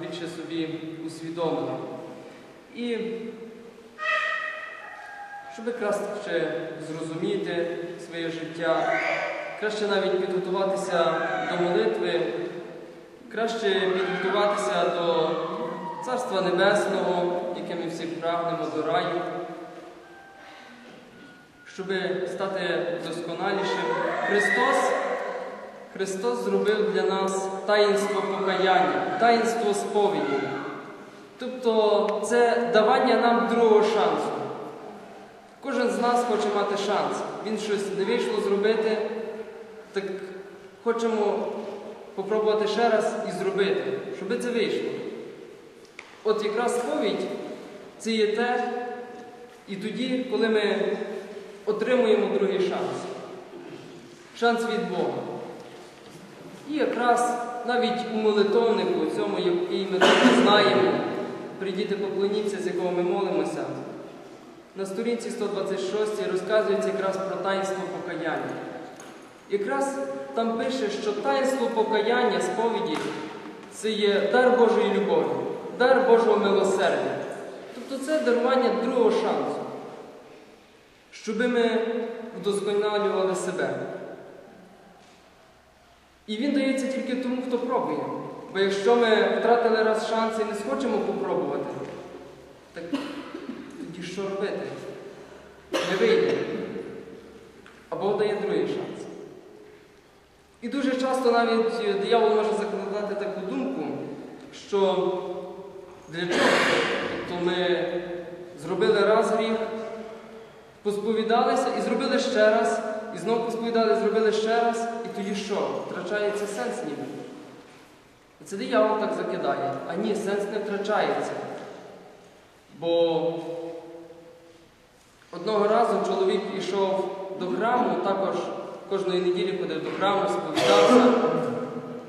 більше собі усвідомили. І щоб краще зрозуміти своє життя, краще навіть підготуватися до молитви, краще підготуватися до Царства Небесного, яке ми всі прагнемо до раю, щоб стати досконалішим. Христос, Христос зробив для нас таїнство покаяння, таїнство сповіді. Тобто це давання нам другого шансу. Кожен з нас хоче мати шанс. Він щось не вийшло зробити, так хочемо попробувати ще раз і зробити, щоб це вийшло. От якраз сповідь це є те, і тоді, коли ми отримуємо другий шанс. Шанс від Бога. І якраз навіть у молитовнику, цьому, який ми добре знаємо, прийдіти поклоніться, з якого ми молимося. На сторінці 126 розказується якраз про таїнство покаяння. Якраз там пише, що таїнство покаяння сповіді це є дар Божої любові, дар Божого милосердя. Тобто це дарування другого шансу, щоб ми вдосконалювали себе. І він дається тільки тому, хто пробує. Бо якщо ми втратили раз шанс і не схочемо попробувати, так тоді що робити? Не вийде. А Бог дає другий шанс. І дуже часто навіть диявол може закладати таку думку, що для чого? Тобто ми зробили раз гріх, посповідалися і зробили ще раз, і знову посповідали, зробили ще раз, і тоді що? Втрачається сенс ніби. Це диявол так закидає. А ні, сенс не втрачається. Бо одного разу чоловік ішов до храму, також кожної неділі ходив до храму, сповідався.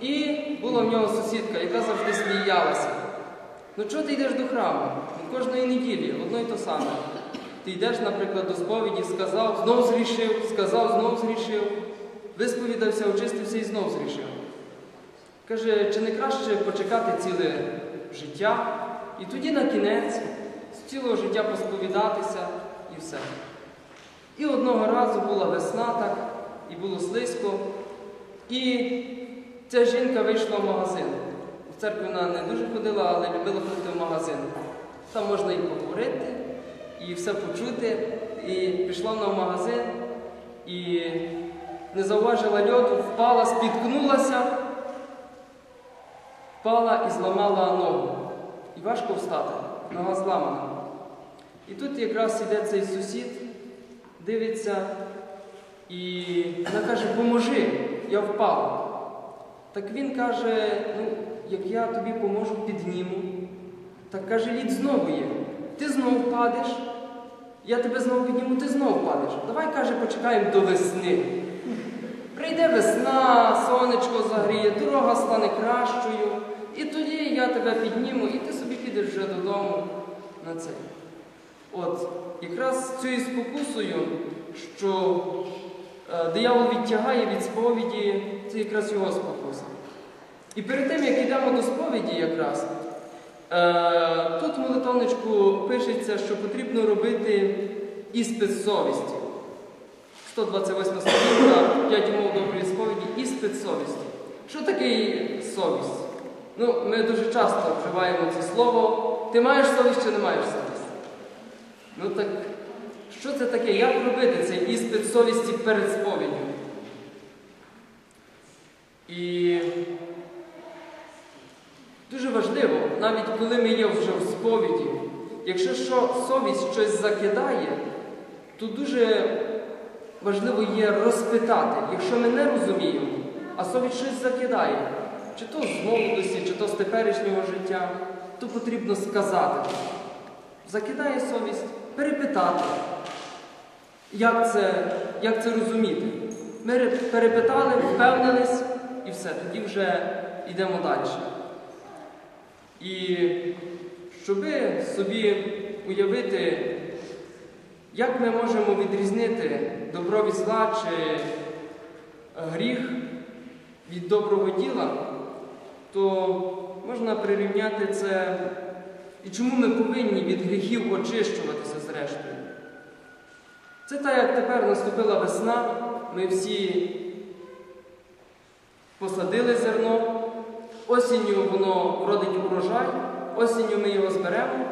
І була в нього сусідка, яка завжди сміялася. Ну чого ти йдеш до храму? Ну, Кожної неділі, одно й то саме. Ти йдеш, наприклад, до сповіді, сказав, знов зрішив, сказав, знов зрішив, висповідався, очистився і знов зрішив. Каже, чи не краще почекати ціле життя і тоді на кінець з цілого життя посповідатися і все. І одного разу була весна так, і було слизько, і ця жінка вийшла в магазин. В церкву вона не дуже ходила, але любила ходити в магазин. Там можна і поговорити, і все почути. І пішла вона в магазин і не зауважила льоду, впала, спіткнулася, впала і зламала ногу. І важко встати, нога зламана. І тут якраз іде цей сусід, дивиться, і вона каже, поможи, я впала. Так він каже, ну, як я тобі поможу, підніму. Так каже, лід знову є. Ти знов падеш, я тебе знову підніму, ти знов падеш. Давай, каже, почекаємо до весни. Прийде весна, сонечко загріє, дорога стане кращою, і тоді я тебе підніму, і ти собі підеш вже додому на це. От, якраз цією спокусою, що е, диявол відтягає від сповіді, це якраз його спокуса. І перед тим, як йдемо до сповіді, якраз, тут в молитовничку пишеться, що потрібно робити іспит совісті. 128 сторінка, 5 умов доброї сповіді, іспит совісті. Що таке совість? Ну, ми дуже часто вживаємо це слово. Ти маєш совість чи не маєш совість? Ну так, що це таке? Як робити цей іспит совісті перед сповіддю? І дуже важливо, навіть коли ми є вже в сповіді, якщо що совість щось закидає, то дуже важливо є розпитати, якщо ми не розуміємо, а совість щось закидає, чи то з молодості, чи то з теперішнього життя, то потрібно сказати. Закидає совість, перепитати, як це, як це розуміти. Ми перепитали, впевнились і все, тоді вже йдемо далі. І щоби собі уявити, як ми можемо відрізнити добро від зла чи е, гріх від доброго діла, то можна прирівняти це. І чому ми повинні від гріхів очищуватися зрештою? Це так, як тепер наступила весна, ми всі посадили зерно, осінню воно родить урожай, осінню ми його зберемо,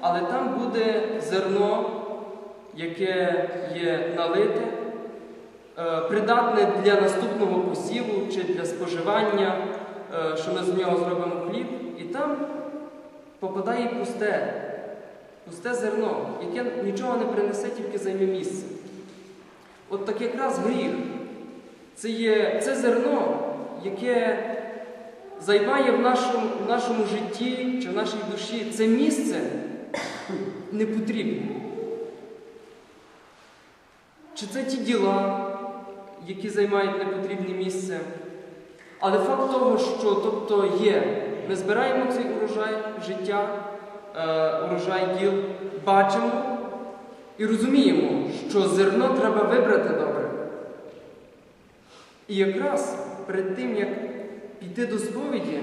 але там буде зерно, яке є налите, е, придатне для наступного посіву чи для споживання, е, що ми з нього зробимо хліб, і там попадає пусте, пусте зерно, яке нічого не принесе, тільки займе місце. От так якраз гріх. Це є це зерно, яке займає в нашому, в нашому житті чи в нашій душі це місце непотрібне. Чи це ті діла, які займають непотрібне місце? Але факт того, що тобто є, ми збираємо цей урожай життя, е, урожай діл, бачимо і розуміємо, що зерно треба вибрати добре. І якраз перед тим, як піти до сповіді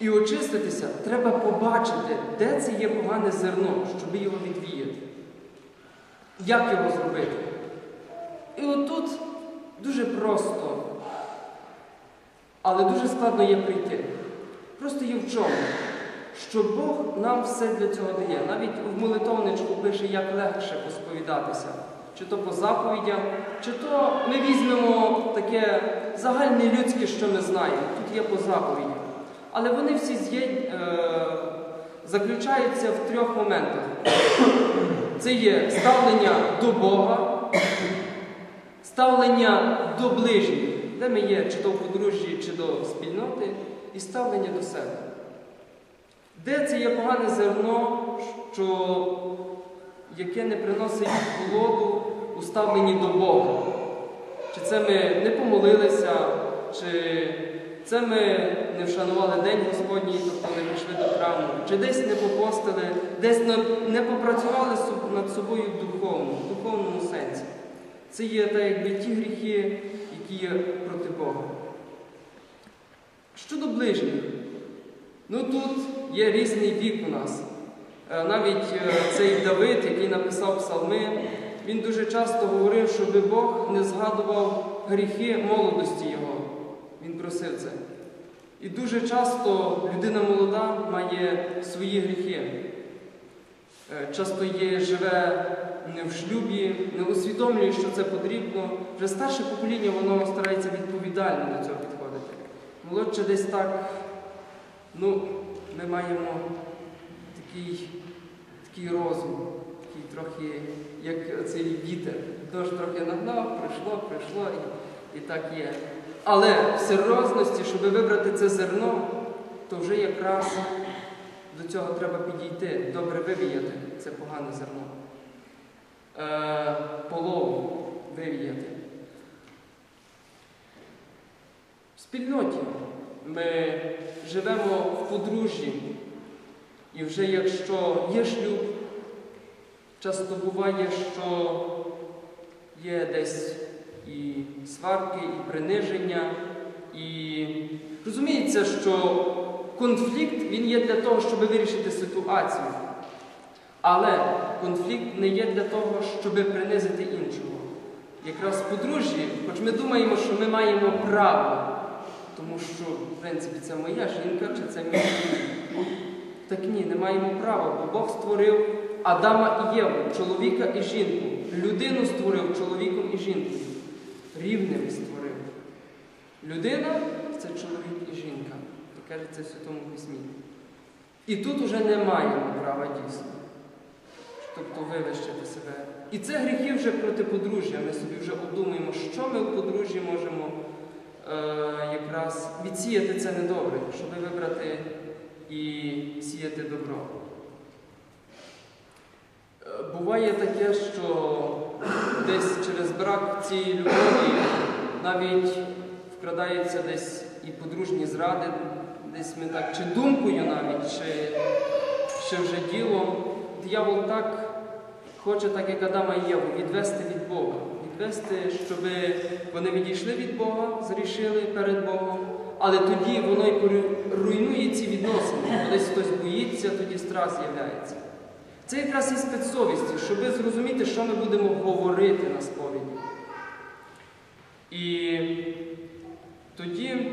і очиститися, треба побачити, де це є погане зерно, щоб його відвіяти. Як його зробити? І отут дуже просто, але дуже складно є прийти. Просто є в чому? Що Бог нам все для цього дає. Навіть в молитовничку пише, як легше посповідатися. Чи то по заповідям, чи то ми візьмемо таке загальне людське, що ми знаємо. Тут є по заповідям. Але вони всі з'єд... е... заключаються в трьох моментах. Це є ставлення до Бога, ставлення до ближніх, де ми є, чи то в подружжі, чи до спільноти, і ставлення до себе. Де це є погане зерно, що, яке не приносить плоду у ставленні до Бога? Чи це ми не помолилися, чи це ми не вшанували День Господній, тобто не пішли до храму, чи десь не попостили, десь не попрацювали над собою в духовному, в духовному сенсі. Це є так, якби ті гріхи, які є проти Бога. Щодо ближніх, ну тут є різний вік у нас. Е, Навіть е, цей Давид, який написав псалми, він дуже часто говорив, щоб Бог не згадував гріхи молодості його. Він просив це. І дуже часто людина молода має свої гріхи. Е, Часто є, живе не в шлюбі, не усвідомлює, що це потрібно. Вже старше покоління воно старається відповідально до цього підходити. Молодше десь так, ну, ми маємо такий, такий розум, такий трохи, як цей вітер. Дощ трохи нагнав, прийшло, прийшло і, і так є. Але в серйозності, щоб вибрати це зерно, то вже якраз до цього треба підійти, добре вивіяти це погане зерно. Е, полову вивіяти. В спільноті ми живемо в подружжі, і вже якщо є шлюб, часто буває, що є десь і сварки, і приниження, і розуміється, що конфлікт він є для того, щоб вирішити ситуацію. Але конфлікт не є для того, щоб принизити іншого. Якраз подружжі, хоч ми думаємо, що ми маємо право, тому що, в принципі, це моя жінка чи це мій. Так ні, не маємо права, бо Бог створив Адама і Єву, чоловіка і жінку. Людину створив чоловіком і жінкою. Рівним створив. Людина це чоловік і жінка. І каже це в Святому Письмі. І тут уже не маємо права дійсно. Тобто вивищити себе. І це гріхи вже проти подружжя. Ми собі вже обдумуємо, що ми в подружжі можемо е, якраз відсіяти це недобре, щоб вибрати і сіяти добро. Е, Буває таке, що десь через брак цієї любові навіть вкрадається десь і подружні зради, десь ми так, чи думкою навіть, чи, чи вже ділом. Диявол так хоче, так як Адама і Єву, відвести від Бога. Відвести, щоб вони відійшли від Бога, зрішили перед Богом, але тоді воно й руйнує ці відносини. Колись хтось боїться, тоді страх з'являється. Це якраз і спецсовісті, щоб зрозуміти, що ми будемо говорити на сповіді. І тоді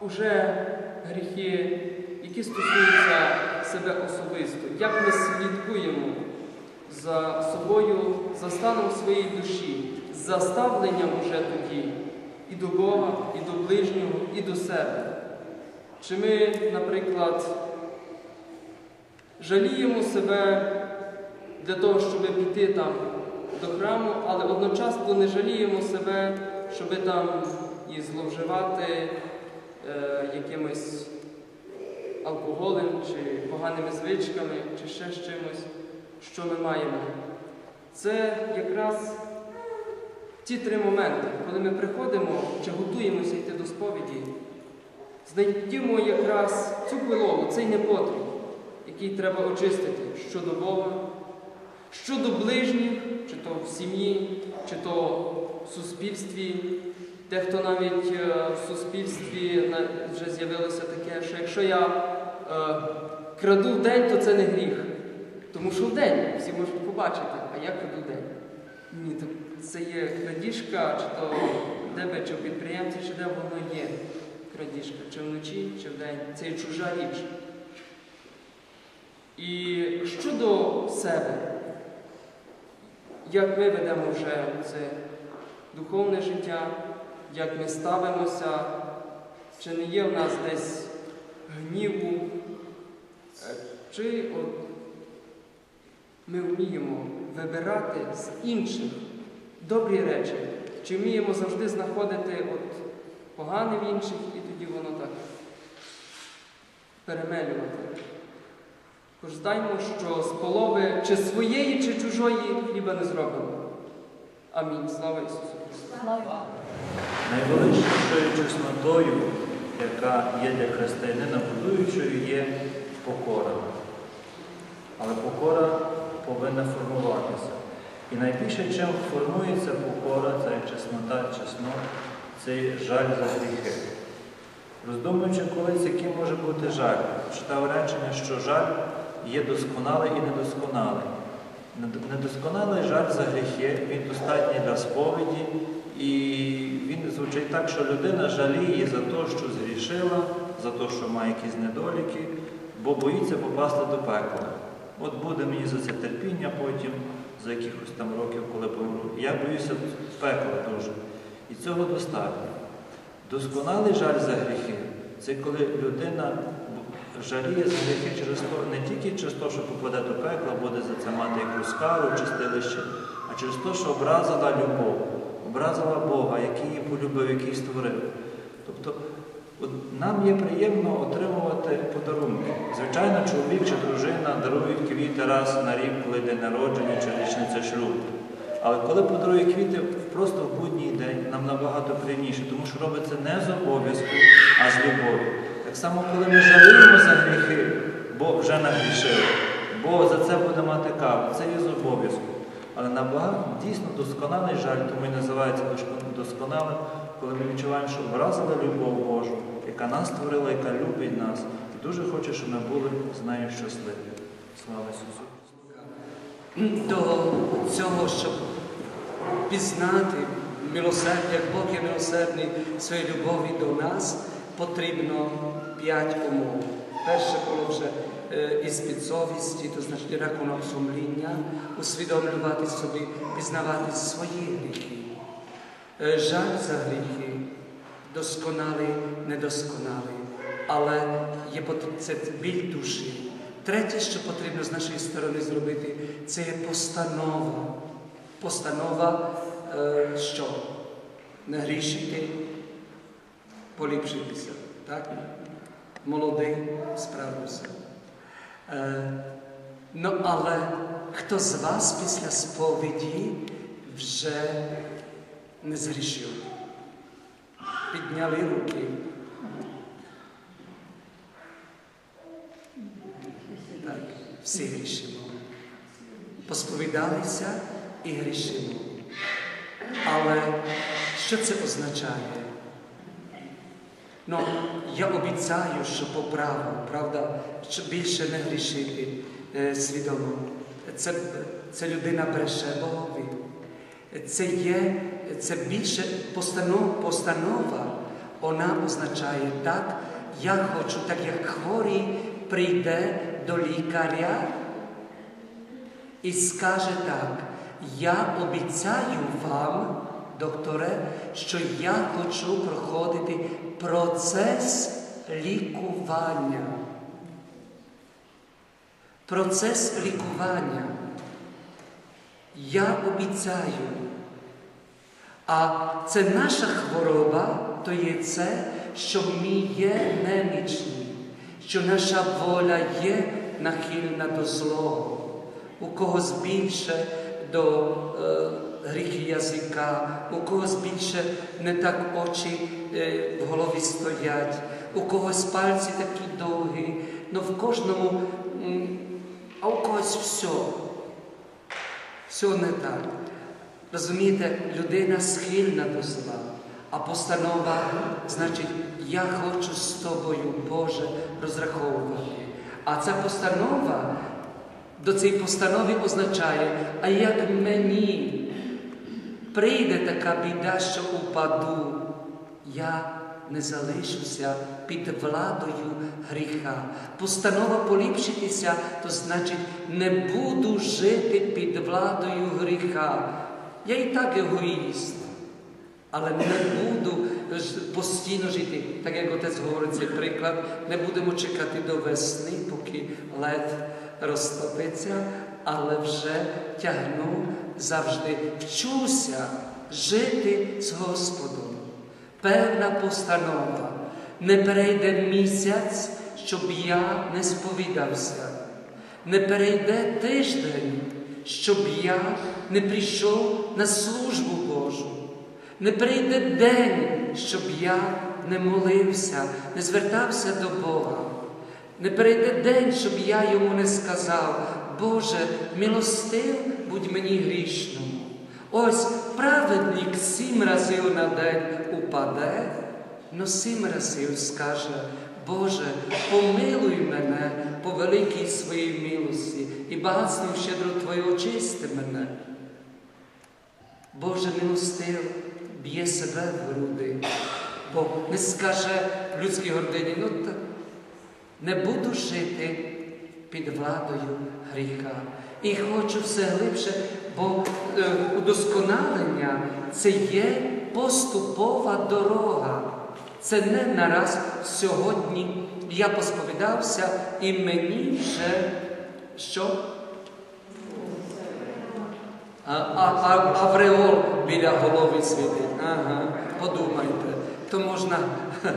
уже гріхи, які стосуються себе особисто, як ми слідкуємо за собою, за станом своєї душі, за ставленням уже тоді і до Бога, і до ближнього, і до себе. Чи ми, наприклад, жаліємо себе для того, щоб піти там до храму, але одночасно не жаліємо себе, щоб там і зловживати е, якимось алкоголем чи поганими звичками, чи ще з чимось, що ми маємо. Це якраз ті три моменти, коли ми приходимо чи готуємося йти до сповіді, знайдімо якраз цю пилову, цей непотріб, який треба очистити щодо Бога, щодо ближніх, чи то в сім'ї, чи то в суспільстві. Дехто навіть е, в суспільстві вже з'явилося таке, що якщо я е, краду в день, то це не гріх. Тому що в день всі можуть побачити, а я краду в день. Ні, це є крадіжка, чи то тебе, чи в підприємці, чи де воно є крадіжка, чи вночі, чи вдень. Це є чужа річ. І щодо себе, як ми ведемо вже це духовне життя, як ми ставимося, чи не є в нас десь гніву, чи от ми вміємо вибирати з інших добрі речі, чи вміємо завжди знаходити от погане в інших, і тоді воно так перемелювати. Тож знаймо, що з полови чи своєї, чи чужої хліба не зробимо. Амінь. Слава Ісусу Христу! Найвеличнішою чеснотою, яка є для християнина будуючою, є покора. Але покора повинна формуватися. І найбільше, чим формується покора, це чеснота, чеснот, це жаль за гріхи. Роздумуючи колись, який може бути жаль, читав речення, що жаль є досконалий і недосконалий. Недосконалий жаль за гріхи, він достатній для сповіді, і він звучить так, що людина жаліє за те, що згрішила, за те, що має якісь недоліки, бо боїться попасти до пекла. От буде мені за це терпіння потім, за якихось там років, коли помру. Я боюся пекла дуже. І цього достатньо. Досконалий жаль за гріхи це коли людина жаліє за гріхи через то, не тільки через те, що попаде до пекла, буде за це мати якусь кару, чистилище, а через те, що образила любов, образила Бога, який її полюбив, який створив. Тобто нам є приємно отримувати подарунки. Звичайно, чоловік чи дружина дарують квіти раз на рік, коли день народження чи річниця шлюбу. Але коли подарує квіти просто в будній день, нам набагато приємніше, тому що робиться не з обов'язку, а з любові. Так само, коли ми жаліємо за гріхи, бо вже нагрішили, бо за це буде мати кару, це є з обов'язку. Але набагато дійсно досконалий жаль, тому і називається досконалим, коли ми відчуваємо, що вразили любов Божу, яка нас створила, яка любить нас, і дуже хоче, щоб ми були з нею щасливі. Слава Ісусу! до цього, щоб пізнати милосердя, як Бог є милосердний в своїй любові до нас, потрібно п'ять умов. Перше було вже е, із підсовісті, то значить рахунок сумління, усвідомлювати собі, пізнавати свої гріхи. Е, Жаль за гріхи, досконалий, недосконалий, але є це біль душі. Третє, що потрібно з нашої сторони зробити, це є постанова. Постанова, е, що? Не грішити, поліпшитися. Так? Молодий, справився. Е, ну, але хто з вас після сповіді вже не згрішив? Підняли руки. Так, всі грішимо. Посповідалися і грішимо. Але що це означає? Ну, я обіцяю, що поправу, правда, щоб більше не грішити е, свідомо. Це, це людина бреше Богові. Це є, це більше постанов, постанова, вона означає так, я хочу, так як хворий прийде до лікаря і скаже так, я обіцяю вам, докторе, що я хочу проходити процес лікування. Процес лікування. Я обіцяю. А це наша хвороба, то є це, що ми є немічні, що наша воля є нахильна до злого, у когось більше до е, гріхи язика, у когось більше не так очі е, в голові стоять, у когось пальці такі довгі, ну в кожному, а у когось все. Все не так. Розумієте, людина схильна до зла, а постанова значить, я хочу з тобою, Боже, розраховувати. А ця постанова до цієї постанови означає, а як мені прийде така біда, що упаду, я не залишуся під владою гріха. Постанова поліпшитися, то значить, не буду жити під владою гріха. Я і так егоїст, але не буду постійно жити. Так як отець говорить цей приклад, не будемо чекати до весни, поки лед розтопиться, але вже тягну завжди вчуся жити з Господом. Певна постанова. Не перейде місяць, щоб я не сповідався. Не перейде тиждень, щоб я не прийшов на службу Божу. Не прийде день, щоб я не молився, не звертався до Бога. Не прийде день, щоб я йому не сказав, Боже, милостив будь мені грішному. Ось праведник сім разів на день упаде, но сім разів скаже, Боже, помилуй мене по великій своїй милості і багатством щедро Твоє очисти мене. Боже милостив б'є себе в груди, бо не скаже в людській гордині, ну так не буду жити під владою гріха. І хочу все глибше, бо е, удосконалення це є поступова дорога. Це не нараз сьогодні я посповідався і мені вже що? А, а, авреол біля голови світить. Ага, подумайте, то можна.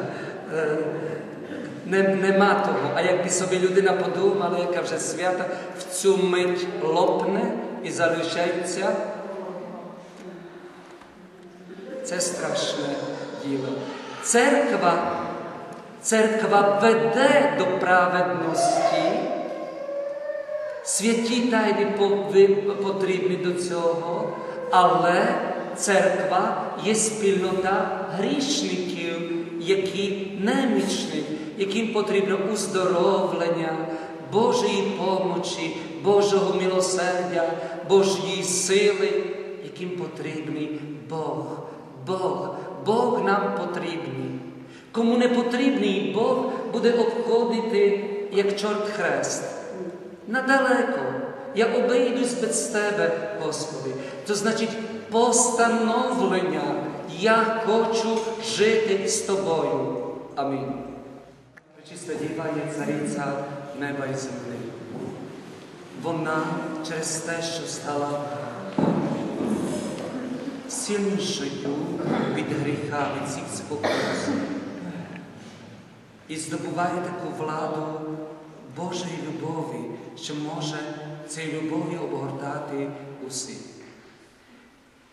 Не, нема того. А якби собі людина подумала, яка вже свята, в цю мить лопне і залишається. Це страшне діло. Церква, церква веде до праведності. Святі пови- потрібні до цього, але церква є спільнота грішників, які немічні, яким потрібно уздоровлення, Божої помочі, Божого милосердя, Божої сили, яким потрібний Бог. Бог, Бог нам потрібний. Кому не потрібний Бог буде обходити, як чорт хрест. Надалеко. Я обійдусь без тебе, Господи. То значить постановлення. Я хочу жити з тобою. Амінь. Пречиста діва є цариця неба і землі. Вона через те, що стала сильнішою від гріха, від всіх спокусів. І здобуває таку владу Божої любові, що може цією любов'ю обгортати усіх.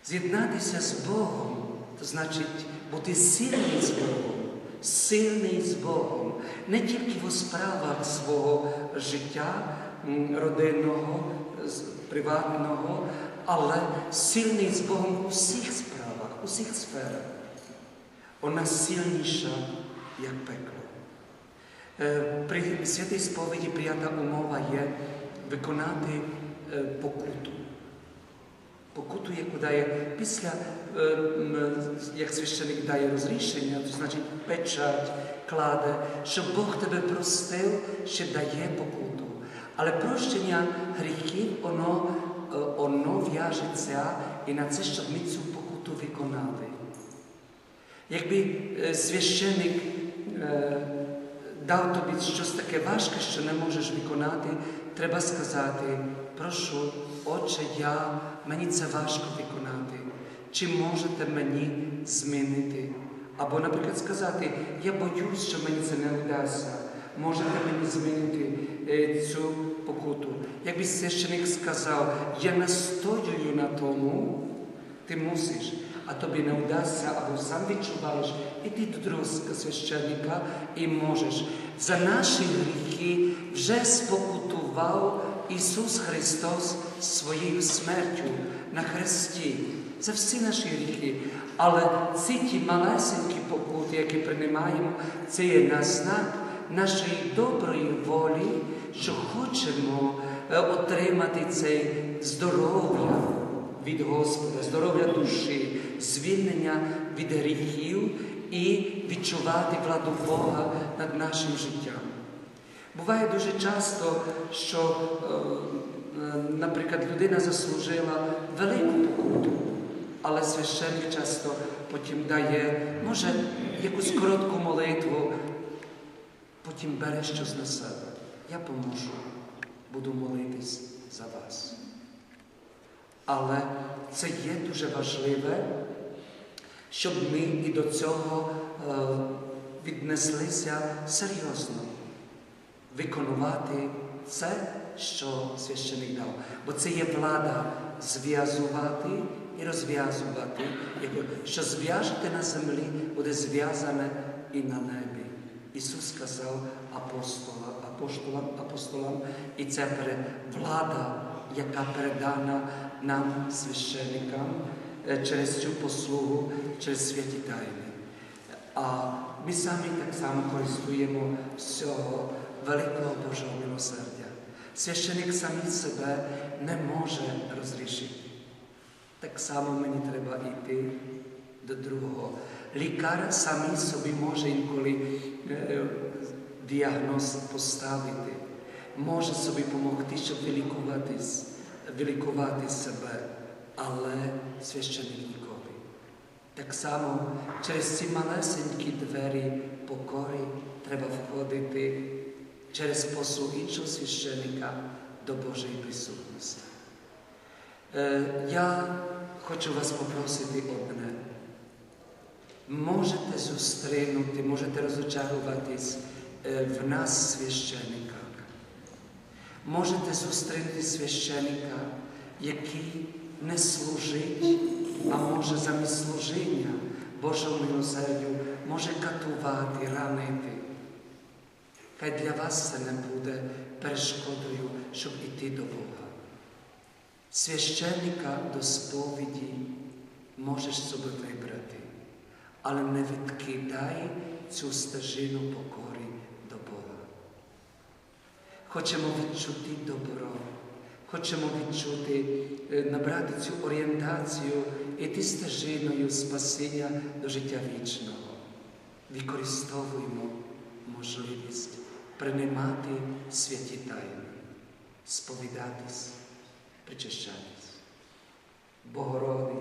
З'єднатися з Богом, значить бути сильний з Богом, сильний з Богом, не тільки у справах свого життя родинного, приватного, але сильний з Богом у всіх справах, у всіх сферах. Вона сильніша як пекло. Е, При святій сповіді прията умова є виконати е, покуту. Покуту, яку дає після, як священик дає розрішення, то значить печать, кладе, щоб Бог тебе простив, ще дає покуту. Але прощення гріхів, воно, воно в'яжеться і на це, щоб ми цю покуту виконали. Якби священик дав тобі щось таке важке, що не можеш виконати, треба сказати, прошу, Отче, я, мені це важко виконати. Чи можете мені змінити? Або, наприклад, сказати, я боюсь, що мені це не вдасться. Можете мені змінити е, цю покуту. Якби священик сказав, я настоюю на тому, ти мусиш, а тобі не вдасться, або сам відчуваєш, іди до другого священника і можеш. За наші гріхи вже спокутував Ісус Христос своєю смертю на хресті. За всі наші гріхи. Але ці ті малесенькі покути, які приймаємо, це є на знак нашої доброї волі, що хочемо е, отримати це здоров'я від Господа, здоров'я душі, звільнення від гріхів і відчувати владу Бога над нашим життям. Буває дуже часто, що, е, е, наприклад, людина заслужила велику покуту, але священник часто потім дає, може, якусь коротку молитву, потім бере щось на себе. Я поможу, буду молитись за вас. Але це є дуже важливе, щоб ми і до цього е, віднеслися серйозно, виконувати це, що священик дав. Бо це є влада зв'язувати і розв'язувати. Що зв'яжете на землі, буде зв'язане і на небі. Ісус сказав апостола, апостолам, апостолам, і це влада, яка передана нам, священникам, е, через цю послугу, через святі тайни. А ми самі так само користуємо з великого Божого милосердя. Священик самі себе не може розрішити. Так само мені треба йти до другого. Лікар самі собі може інколи е, діагноз поставити, може собі допомогти, щоб вилікуватись, вилікувати себе, але священик ніколи. Так само через ці малесенькі двері покори треба входити через послуг іншого священика до Божої присутності. Е, Я хочу вас попросити одне. Можете зустрінути, можете розочаруватись е, в нас священика. Можете зустріти священика, який не служить, а може замість служіння Божому милосердю може катувати, ранити. Хай для вас це не буде перешкодою, щоб іти до Бога. Священника до сповіді можеш собі вибрати, але не відкидай цю стежину покори до Бога. Хочемо відчути добро, хочемо відчути, е, набрати цю орієнтацію, іти стежиною спасіння до життя вічного. Використовуємо можливість приймати святі тайни, сповідатись, причащатись. Богородиць.